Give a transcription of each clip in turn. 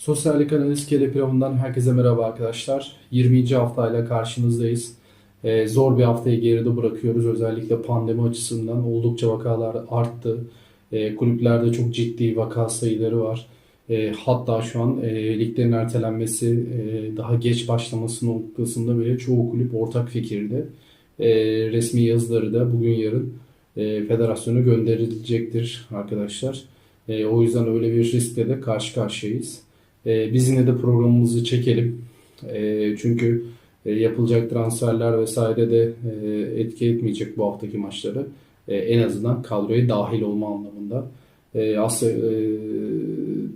Sosyallik Analiz Kele Pilavı'ndan herkese merhaba arkadaşlar. 20. haftayla karşınızdayız. Ee, zor bir haftayı geride bırakıyoruz. Özellikle pandemi açısından oldukça vakalar arttı. Ee, kulüplerde çok ciddi vaka sayıları var. Ee, hatta şu an e, liglerin ertelenmesi, e, daha geç başlaması noktasında bile çoğu kulüp ortak fikirde. Ee, resmi yazıları da bugün yarın e, federasyona gönderilecektir arkadaşlar. E, o yüzden öyle bir riskle de karşı karşıyayız. E, biz yine de programımızı çekelim. E, çünkü e, yapılacak transferler vesaire de e, etki etmeyecek bu haftaki maçları. E, en azından kadroya dahil olma anlamında. E, Asya e,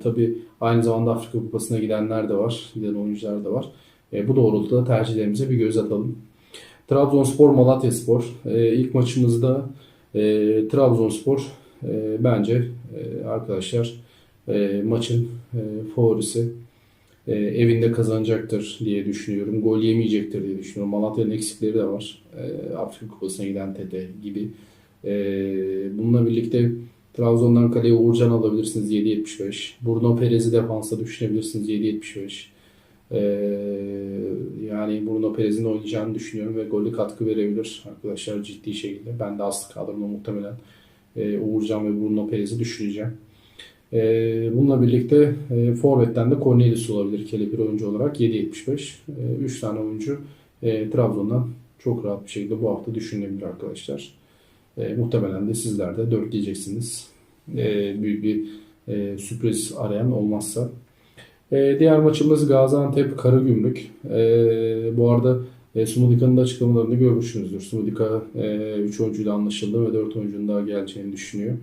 tabii aynı zamanda Afrika Kupası'na gidenler de var. Giden oyuncular da var. E, bu doğrultuda tercihlerimize bir göz atalım. Trabzonspor Malatyaspor. E, ilk maçımızda e, Trabzonspor e, bence e, arkadaşlar e, maçın e, favorisi e, evinde kazanacaktır diye düşünüyorum. Gol yemeyecektir diye düşünüyorum. Malatya'nın eksikleri de var. E, Afrika Kupası'na giden Tete gibi. E, bununla birlikte Trabzon'dan kaleye Uğurcan alabilirsiniz 7.75. Bruno Perez'i defansa düşünebilirsiniz 7.75. E, yani Bruno Perez'in oynayacağını düşünüyorum ve golü katkı verebilir arkadaşlar ciddi şekilde. Ben de aslı kadromda muhtemelen e, Uğurcan ve Bruno Perez'i düşüneceğim. E, bununla birlikte e, Forvet'ten de Cornelius olabilir kelepir oyuncu olarak 7.75. 3 tane oyuncu e, Trabzon'dan çok rahat bir şekilde bu hafta düşünülebilir arkadaşlar. E, muhtemelen de sizler de dörtleyeceksiniz. E, büyük bir e, sürpriz arayan olmazsa. E, diğer maçımız Gaziantep Karagümrük. E, bu arada e, Sumudika'nın da açıklamalarını görmüşsünüzdür. Sumudika 3 oyuncuyla anlaşıldı ve 4 oyuncunun daha geleceğini düşünüyor.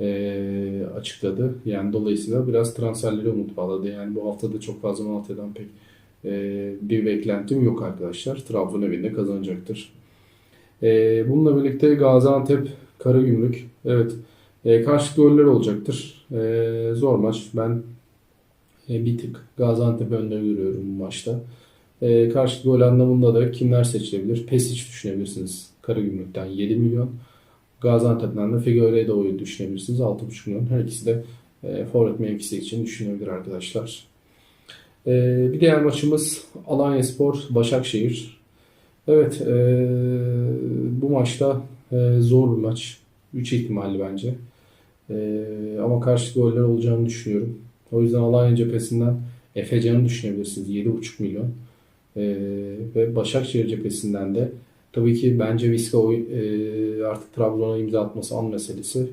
E, açıkladı. Yani dolayısıyla biraz transferlere umut bağladı. Yani bu haftada çok fazla Malatya'dan pek e, bir beklentim yok arkadaşlar. Trabzon evinde kazanacaktır. E, bununla birlikte Gaziantep Karagümrük. Evet. E, karşılıklı goller olacaktır. E, zor maç. Ben e, bir tık Gaziantep önde görüyorum bu maçta. E, karşılıklı gol anlamında da kimler seçilebilir? Pesic düşünebilirsiniz. Karagümrük'ten 7 milyon. Gaziantep'ten de Figueiredo'yu düşünebilirsiniz. 6,5 milyon. Her ikisi de e, forvet mevkisi için düşünebilir arkadaşlar. E, bir diğer maçımız Alanyaspor Başakşehir. Evet e, bu maçta e, zor bir maç. 3 ihtimalli bence. E, ama karşılıklı goller olacağını düşünüyorum. O yüzden Alanya cephesinden Efecan'ı düşünebilirsiniz. 7,5 milyon. Ee, ve Başakşehir cephesinden de tabii ki bence Viska e, artık Trabzon'a imza atması an meselesi.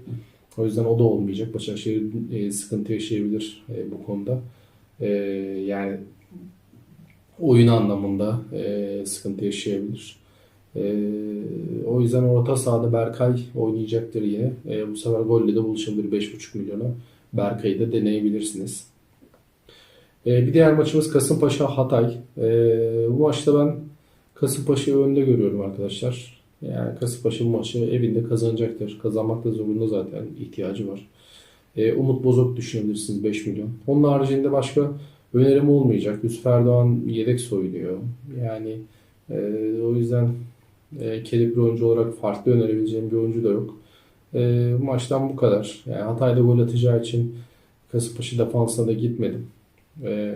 O yüzden o da olmayacak. Başakşehir e, sıkıntı yaşayabilir e, bu konuda. E, yani oyun anlamında e, sıkıntı yaşayabilir. E, o yüzden orta sahada Berkay oynayacaktır yine. E, bu sefer golle de buluşabilir 5,5 milyona. Berkay'ı da deneyebilirsiniz. Ee, bir diğer maçımız Kasımpaşa Hatay. Ee, bu maçta ben Kasımpaşa'yı önde görüyorum arkadaşlar. Yani Kasımpaşa maçı evinde kazanacaktır. Kazanmak da zorunda zaten ihtiyacı var. Ee, Umut Bozok düşünebilirsiniz 5 milyon. Onun haricinde başka önerim olmayacak. Yusuf Erdoğan yedek soyuluyor. Yani e, o yüzden e, kelepir oyuncu olarak farklı önerebileceğim bir oyuncu da yok. E, bu maçtan bu kadar. Yani Hatay'da gol atacağı için Kasımpaşa defansına da gitmedim. E,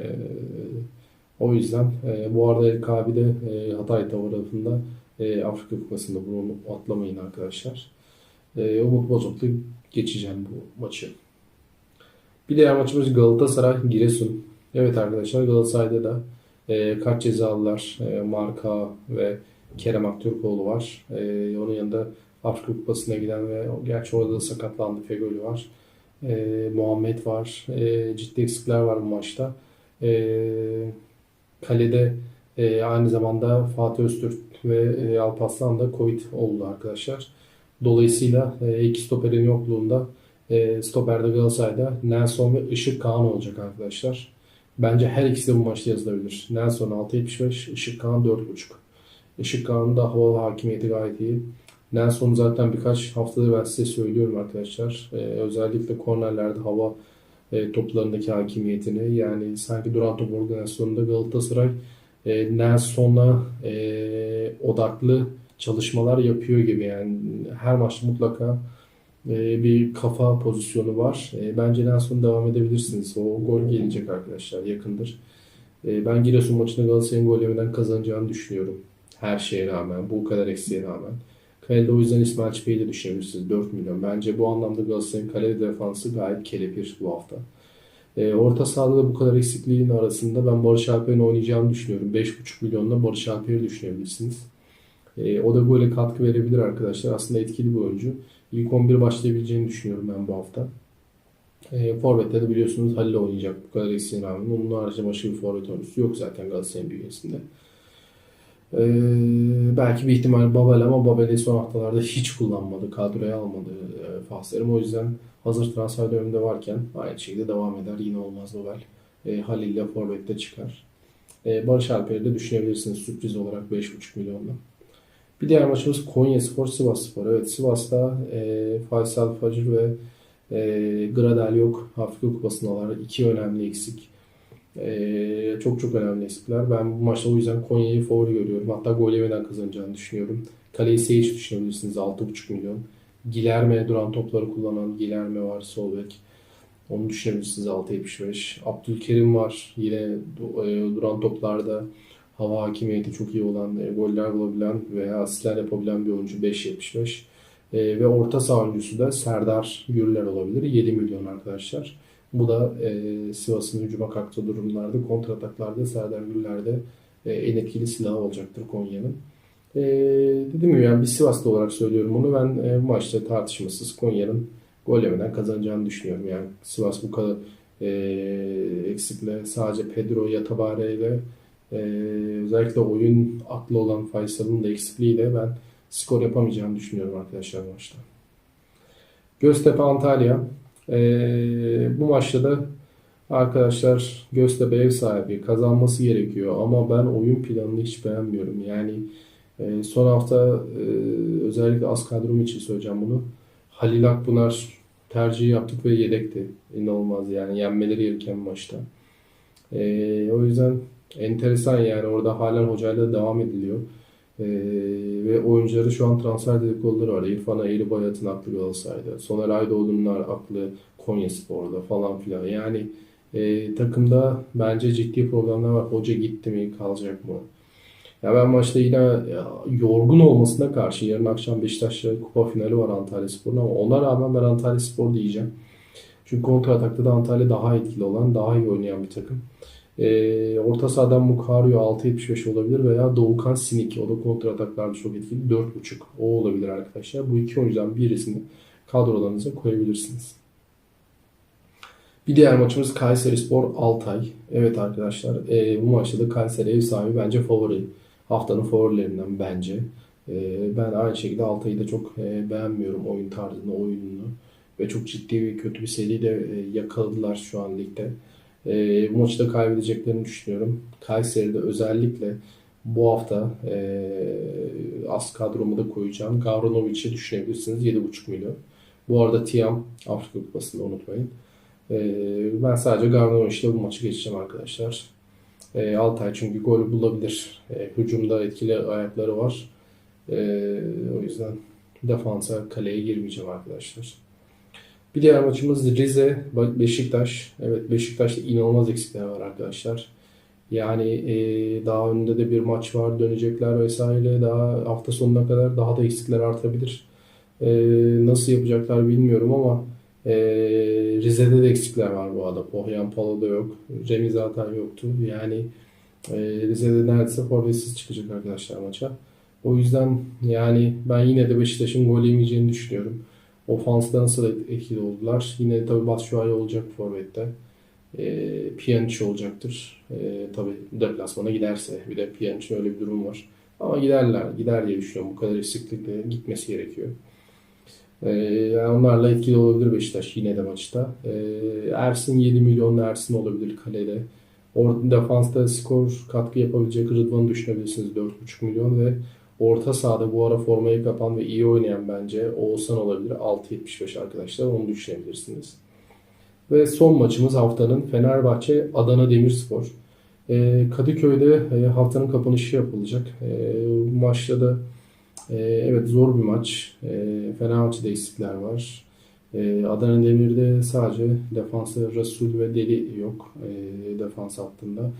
o yüzden e, bu arada El Kabi de e, Hatay tarafında e, Afrika Kupası'nda bunu atlamayın arkadaşlar. E, Umut Bozok'ta geçeceğim bu maçı. Bir diğer maçımız Galatasaray Giresun. Evet arkadaşlar Galatasaray'da da e, kaç cezalılar e, Marka ve Kerem Aktürkoğlu var. E, onun yanında Afrika Kupası'na giden ve gerçi orada da sakatlandı Fegoli var. E, Muhammed var. E, ciddi eksikler var bu maçta. E, kalede e, aynı zamanda Fatih Öztürk ve e, Alparslan da Covid oldu arkadaşlar. Dolayısıyla e, iki stoperin yokluğunda e, stoperde Galatasaray'da Nelson ve Işık Kağan olacak arkadaşlar. Bence her ikisi de bu maçta yazılabilir. Nelson 6.75, Işık Kağan 4.5. Işık Kağan'ın da hava hakimiyeti gayet iyi. Nelson zaten birkaç haftadır ben size söylüyorum arkadaşlar. Ee, özellikle kornerlerde hava e, toplarındaki hakimiyetini yani sanki duran top organizasyonunda Galatasaray e, Nelson'a e, odaklı çalışmalar yapıyor gibi yani her maçta mutlaka e, bir kafa pozisyonu var. E, bence Nelson'a devam edebilirsiniz. O gol gelecek arkadaşlar yakındır. E, ben Giresun maçında Galatasaray'ın gol yemeden kazanacağını düşünüyorum. Her şeye rağmen, bu kadar eksiğe rağmen. Kalede o yüzden İsmail Çipe'yi de düşünebilirsiniz. 4 milyon. Bence bu anlamda Galatasaray'ın kale defansı gayet kelepir bu hafta. E, orta sahada da bu kadar eksikliğin arasında ben Barış Alper'in oynayacağını düşünüyorum. 5,5 milyonla Barış Alper'i düşünebilirsiniz. E, o da gole katkı verebilir arkadaşlar. Aslında etkili bir oyuncu. İlk 11 başlayabileceğini düşünüyorum ben bu hafta. E, Forvet'te de biliyorsunuz Halil oynayacak bu kadar eksiğine rağmen. Onun harici başka bir forvet oyuncusu yok zaten Galatasaray'ın bünyesinde. E, belki bir ihtimal Babel ama Babel'i son haftalarda hiç kullanmadı. Kadroya almadı e, Fahserim. O yüzden hazır transfer döneminde varken aynı şekilde devam eder. Yine olmaz Babel. E, Halil ile Forvet'te çıkar. E, Barış Alper'i de düşünebilirsiniz sürpriz olarak 5,5 milyonla. Bir diğer maçımız Konya Spor Sivas Spor. Evet Sivas'ta e, Faysal Facır ve e, Gradel yok. Afrika Kupası'ndalar. İki önemli eksik. E, çok çok önemli eksikler. Ben bu maçta o yüzden Konya'yı favori görüyorum. Hatta gol yemeden kazanacağını düşünüyorum. Kaleyi Seyic düşünebilirsiniz 6,5 milyon. Gilerme duran topları kullanan Gilerme var sol bek. Onu düşünebilirsiniz 6.75. Abdülkerim var yine e, duran toplarda hava hakimiyeti çok iyi olan, e, goller bulabilen veya asistler yapabilen bir oyuncu 5.75. E, ve orta saha oyuncusu da Serdar Gürler olabilir. 7 milyon arkadaşlar. Bu da e, Sivas'ın hücuma kalktığı durumlarda, kontrataklarda Serdar Gürler'de e, en etkili silahı olacaktır Konya'nın. E, dediğim gibi yani bir Sivaslı olarak söylüyorum bunu. Ben e, bu maçta tartışmasız Konya'nın gol yemeden kazanacağını düşünüyorum. Yani Sivas bu kadar e, eksikle sadece Pedro Yatabare ile ee, özellikle oyun aklı olan Faysal'ın da eksikliğiyle ben skor yapamayacağını düşünüyorum arkadaşlar maçta. Göztepe Antalya. Ee, bu maçta da arkadaşlar Göztepe ev sahibi kazanması gerekiyor ama ben oyun planını hiç beğenmiyorum. Yani e, son hafta e, özellikle az kadrom için söyleyeceğim bunu. Halil Akpınar tercihi yaptık ve yedekti. İnanılmaz yani yenmeleri gereken maçta. E, o yüzden enteresan yani orada halen hocayla devam ediliyor. Ee, ve oyuncuları şu an transfer dedikoduları var. İrfan Eğri Bayat'ın aklı Galatasaray'da. Soner Aydoğdu'nun aklı Konya Spor'da falan filan. Yani e, takımda bence ciddi problemler var. Hoca gitti mi kalacak mı? Ya ben maçta yine ya, yorgun olmasına karşı yarın akşam Beşiktaş'la kupa finali var Antalya Spor'un ama ona rağmen ben Antalya Spor diyeceğim. Çünkü kontra atakta da Antalya daha etkili olan, daha iyi oynayan bir takım. E, orta sahadan Mukario 6.75 olabilir veya Doğukan Sinik. O da kontra ataklarda çok etkili. 4.5 o olabilir arkadaşlar. Bu iki oyuncudan birisini kadrolarınıza koyabilirsiniz. Bir diğer maçımız Kayseri Spor Altay. Evet arkadaşlar e, bu maçta da Kayseri ev sahibi bence favori. Haftanın favorilerinden bence. E, ben aynı şekilde Altay'ı da çok e, beğenmiyorum oyun tarzını, oyununu. Ve çok ciddi bir kötü bir seri de e, yakaladılar şu an ligde. E, bu maçı da kaybedeceklerini düşünüyorum. Kayseri'de özellikle bu hafta e, az kadromu da koyacağım. Gavranovic'i düşünebilirsiniz 7,5 milyon. Bu arada Tiam Afrika Kupası'nda unutmayın. E, ben sadece Gavranovic'le bu maçı geçeceğim arkadaşlar. E, Altay çünkü gol bulabilir. E, hücumda etkili ayakları var. E, o yüzden defansa kaleye girmeyeceğim arkadaşlar. Bir diğer maçımız Rize Beşiktaş. Evet Beşiktaş'ta inanılmaz eksikler var arkadaşlar. Yani e, daha önünde de bir maç var dönecekler vesaire. Daha hafta sonuna kadar daha da eksikler artabilir. E, nasıl yapacaklar bilmiyorum ama e, Rize'de de eksikler var bu arada. Pohyan Palo da yok. Remi zaten yoktu. Yani e, Rize'de neredeyse forvetsiz çıkacak arkadaşlar maça. O yüzden yani ben yine de Beşiktaş'ın gol yemeyeceğini düşünüyorum. Ofansta nasıl etkili oldular? Yine tabii Batshuayi olacak forvette. E, Pjanic olacaktır. E, tabii deplasmana giderse. Bir de Pjanic öyle bir durum var. Ama giderler. Gider diye düşünüyorum. Bu kadar eksiklikle gitmesi gerekiyor. E, yani onlarla etkili olabilir Beşiktaş yine de maçta. E, Ersin 7 milyon Ersin olabilir kalede. Orta defansta skor katkı yapabilecek Rıdvan'ı düşünebilirsiniz 4,5 milyon ve Orta sahada bu ara formayı kapan ve iyi oynayan bence Oğuzhan olabilir. 6.75 arkadaşlar. Onu düşünebilirsiniz. Ve son maçımız haftanın Fenerbahçe Adana Demirspor. Ee, Kadıköy'de e, haftanın kapanışı yapılacak. E, bu maçta da e, evet zor bir maç. E, Fenerbahçe'de eksikler var. Adana Demir'de sadece defansta Resul ve Deli yok e, defans hattında.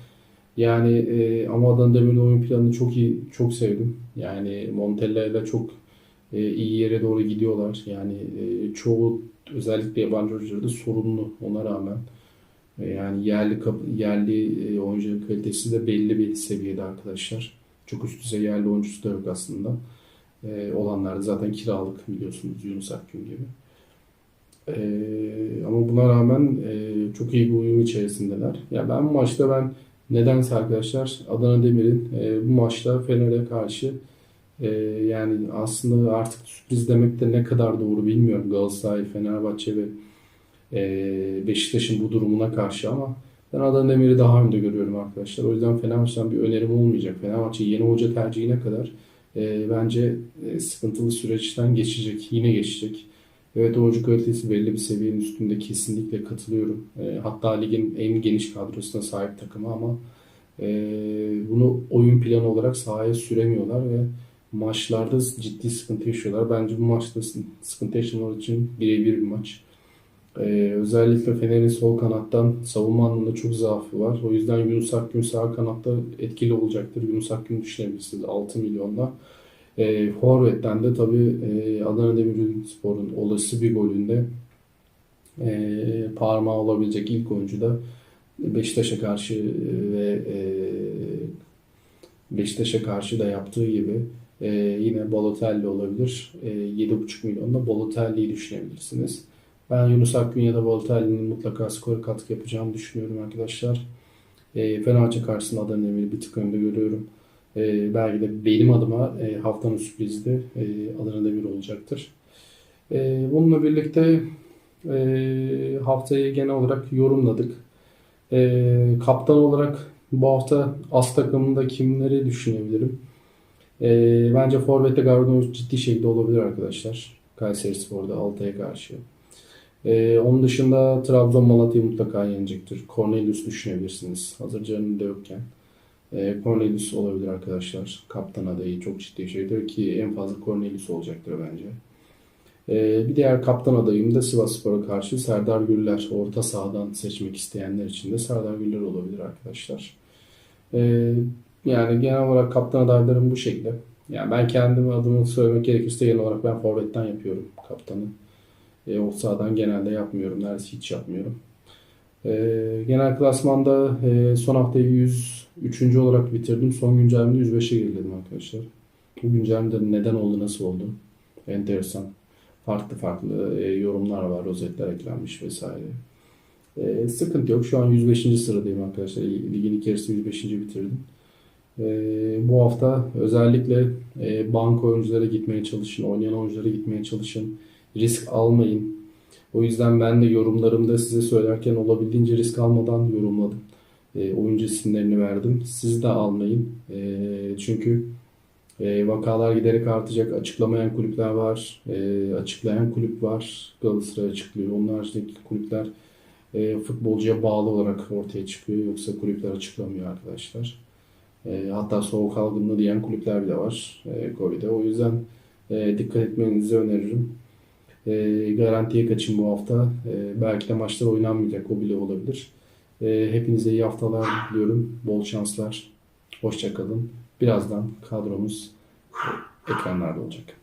Yani e, ama Adana Demir'in oyun planını çok iyi, çok sevdim. Yani Montella ile çok e, iyi yere doğru gidiyorlar. Yani e, çoğu özellikle yabancı oyuncuları da sorunlu ona rağmen. E, yani yerli yerli e, oyuncu kalitesi de belli bir seviyede arkadaşlar. Çok üst düzey yerli oyuncusu da yok aslında. E, olanlar zaten kiralık biliyorsunuz Yunus Akgün gibi. E, ama buna rağmen e, çok iyi bir uyum içerisindeler. Ya ben maçta ben nedense arkadaşlar Adana Demir'in e, bu maçta Fener'e karşı e, yani aslında artık sürpriz demek de ne kadar doğru bilmiyorum Galatasaray, Fenerbahçe ve e, Beşiktaş'ın bu durumuna karşı ama ben Adana Demir'i daha önde görüyorum arkadaşlar. O yüzden Fenerbahçe'den bir önerim olmayacak. Fenerbahçe yeni hoca tercihine kadar e, bence e, sıkıntılı süreçten geçecek. Yine geçecek. Evet oyuncu kalitesi belli bir seviyenin üstünde kesinlikle katılıyorum. E, hatta ligin en geniş kadrosuna sahip takımı ama e, bunu oyun planı olarak sahaya süremiyorlar ve maçlarda ciddi sıkıntı yaşıyorlar. Bence bu maçta sıkıntı yaşamaları için birebir bir maç. Ee, özellikle Fener'in sol kanattan savunma anlamında çok zaafı var. O yüzden Yunus Akgün sağ kanatta etkili olacaktır. Yunus Akgün düşünebilirsiniz 6 milyonla. Ee, Forvet'ten de tabii e, Adana Demirspor'un olası bir golünde e, parmağı olabilecek ilk oyuncu da Beşiktaş'a karşı e, ve e, Beşiktaş'a karşı da yaptığı gibi e, yine Balotelli olabilir. E, 7,5 milyonda Balotelli'yi düşünebilirsiniz. Ben Yunus Akgün ya da Balotelli'nin mutlaka skor katkı yapacağını düşünüyorum arkadaşlar. E, Fenerbahçe karşısında Adana Demir'i bir tık önde görüyorum. E, belki de benim adıma e, haftanın sürprizi de e, Adana Demir olacaktır. E, bununla birlikte e, haftayı genel olarak yorumladık. E, kaptan olarak bu hafta as takımında kimleri düşünebilirim? E, bence Forvet'te Gardner ciddi şekilde olabilir arkadaşlar. Kayserispor'da Altay'a karşı. Ee, onun dışında Trabzon Malatya'yı mutlaka yenecektir. Cornelius düşünebilirsiniz. Hazır canında yokken. Ee, Cornelius olabilir arkadaşlar. Kaptan adayı çok ciddi şeydir ki en fazla Cornelius olacaktır bence. Ee, bir diğer kaptan adayım da Sivasspor'a karşı Serdar Güller. Orta sahadan seçmek isteyenler için de Serdar Güller olabilir arkadaşlar. Ee, yani genel olarak kaptan adaylarım bu şekilde. Yani ben kendim adımı söylemek gerekirse genel olarak ben forvetten yapıyorum kaptanı. E, o sahadan genelde yapmıyorum. Neredeyse hiç yapmıyorum. E, genel klasmanda e, son haftayı 103. olarak bitirdim. Son güncellemede 105'e geriledim arkadaşlar. Bu güncellemede neden oldu, nasıl oldu? Enteresan. Farklı farklı e, yorumlar var. Rozetler eklenmiş vesaire. E, sıkıntı yok. Şu an 105. sıradayım arkadaşlar. Ligin yarısı 105. bitirdim. E, bu hafta özellikle e, banka oyunculara gitmeye çalışın. Oynayan oyunculara gitmeye çalışın risk almayın. O yüzden ben de yorumlarımda size söylerken olabildiğince risk almadan yorumladım. E, oyuncu isimlerini verdim. Siz de almayın. E, çünkü e, vakalar giderek artacak. Açıklamayan kulüpler var. E, açıklayan kulüp var. Galatasaray açıklıyor. Onun haricindeki kulüpler futbolcuya bağlı olarak ortaya çıkıyor. Yoksa kulüpler açıklamıyor arkadaşlar. Hatta soğuk algınlığı diyen kulüpler bile var Covid'e. O yüzden dikkat etmenizi öneririm. E, garantiye kaçın bu hafta. Belki de maçlar oynanmayacak. O bile olabilir. E, hepinize iyi haftalar diliyorum. Bol şanslar. Hoşçakalın. Birazdan kadromuz ekranlarda olacak.